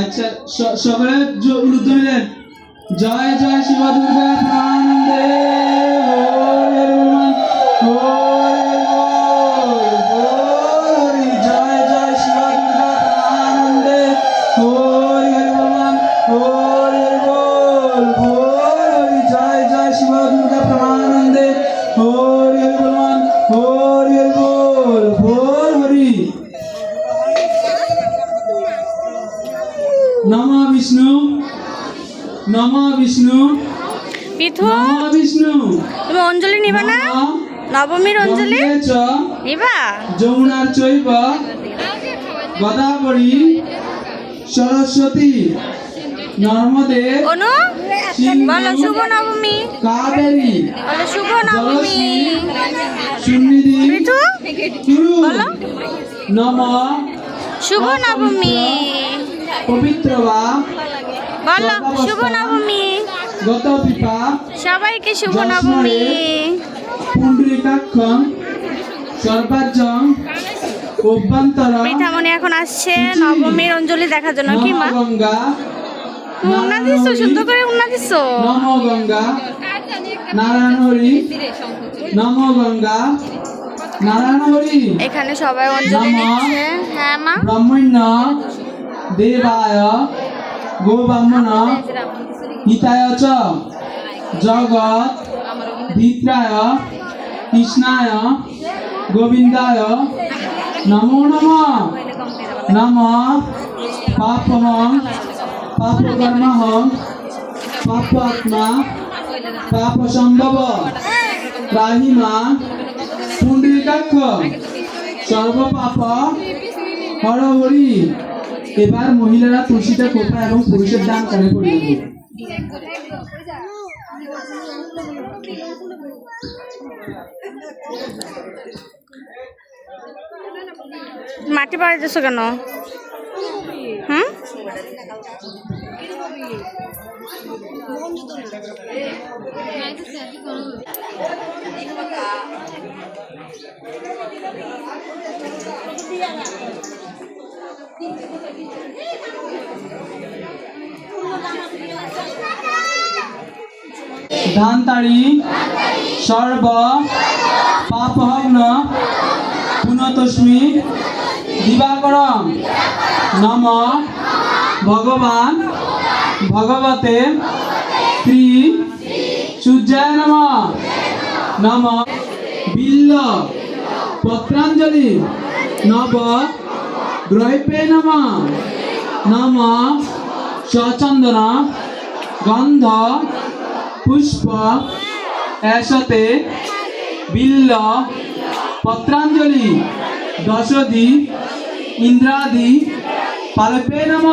আচ্ছা সকলে উলুধ্বনি দেন। জয় জয় শিব দুর্গা নম বিষ্ণু নম বিষ্ণু পিথু নম বিষ্ণু তুমি অঞ্জলি নিবা না? নবমীর অঞ্জলি? নিবা? যমুনার চৈব। গদাবরী সরস্বতী। নর্মদে। অনু? বলো শুভ নবমী। কাবেরী। বলো শুভ নবমী। সুনিধি পিথু বলো। নম। শুভ নবমী। পবিত্র বা বলো শুভ নবমী গত পিপা সবাইকে শুভ নবমী পুণ্ডরিকাক্ষম পিঠামণি এখন আসছে নবমীর অঞ্জলি দেখার জন্য কি মা? গঙ্গা উন্না সুন্দর করে উন্না নম গঙ্গা নারায়ণ হরি নম গঙ্গা নারায়ণ হরি এখানে সবাই অঞ্জলি। দিচ্ছে। হ্যাঁ মা। ব্রহ্মণ্য দেবায় গো ব্রাহ্মণ হিতায় চ। জগৎ ধিত্রায় কৃষ্ণায় গোবিন্দায় নমো নম। নম পাপহং পাপকর্মহং পাপাত্মা পাপ সম্ভব রাহিমা পুণ্ডরিকাক্ষ সর্বপাপ হর হরি এবার মহিলারা তুলসীটা কোপা এবং পুরুষের দান করে পড়িয়ে মাটি পাড়ে দিচ্ছ কেন? হুম? ধানতাড়ি, সর্ব, পাপহগ্ন, পুনতস্মি দিবাকরম নম, ভগবান, ভগবতে, শ্রী, সূর্যায় নম নম, বিল্ল, পত্রাঞ্জলি, নব দ্রৈপে নম নম সচন্দন গন্ধ পুষ্প এসতে বিল্ল পত্রাঞ্জলি দশদি ইন্দ্রাদি পালপে নম।